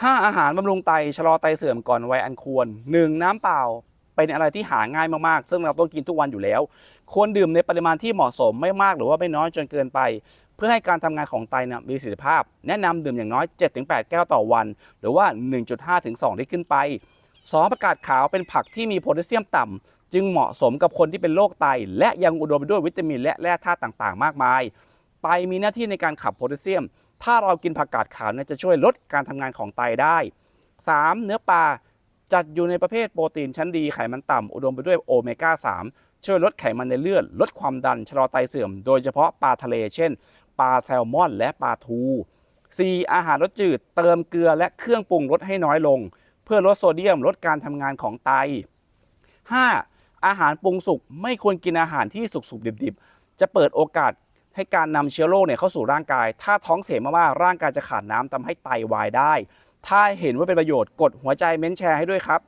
5 อาหารบำรุงไตชะลอไตเสื่อมก่อนวัยอันควร 1. น้ำเปล่าเป็นอะไรที่หาง่ายมากๆ ซึ่งเราต้องกินทุกวันอยู่แล้ว ควรดื่มในปริมาณที่เหมาะสมไม่มากหรือว่าไม่น้อยจนเกินไป เพื่อให้การทำงานของไตมีประสิทธิภาพ แนะนำดื่มอย่างน้อย 7-8 แก้วต่อวัน หรือว่า 1.5-2 ลิตรขึ้นไป 2. ประกาศขาวเป็นผักที่มีโพแทสเซียมต่ำจึงเหมาะสมกับคนที่เป็นโรคไต และยังอุดมไปด้วยวิตามินและแร่ธาตุต่างๆ มากมาย ไตมีหน้าที่ในการขับโพแทสเซียม ถ้าเรากินผักกาดขาวเนี่ยจะช่วยลดการทำงานของไตได้ 3. เนื้อปลาจัดอยู่ในประเภทโปรตีนชั้นดีไขมันต่ำอุดมไปด้วยโอเมก้า 3 ช่วยลดไขมันในเลือด ลดความดันชะลอไตเสื่อม โดยเฉพาะปลาทะเล เช่น ปลาแซลมอนและปลาทู 4. อาหารรสจืด เติมเกลือและเครื่องปรุงรสให้น้อยลง เพื่อลดโซเดียมลดการทำงานของไต 5. อาหารปรุงสุกไม่ควรกินอาหารที่สุกๆดิบๆ จะเปิดโอกาส ให้การนำเชื้อโรคเนี่ยเข้าสู่ร่างกาย ถ้าท้องเสียมากๆร่างกายจะขาดน้ำทำให้ไตวายได้ ถ้าเห็นว่าเป็นประโยชน์กดหัวใจเม้นแชร์ให้ด้วยครับ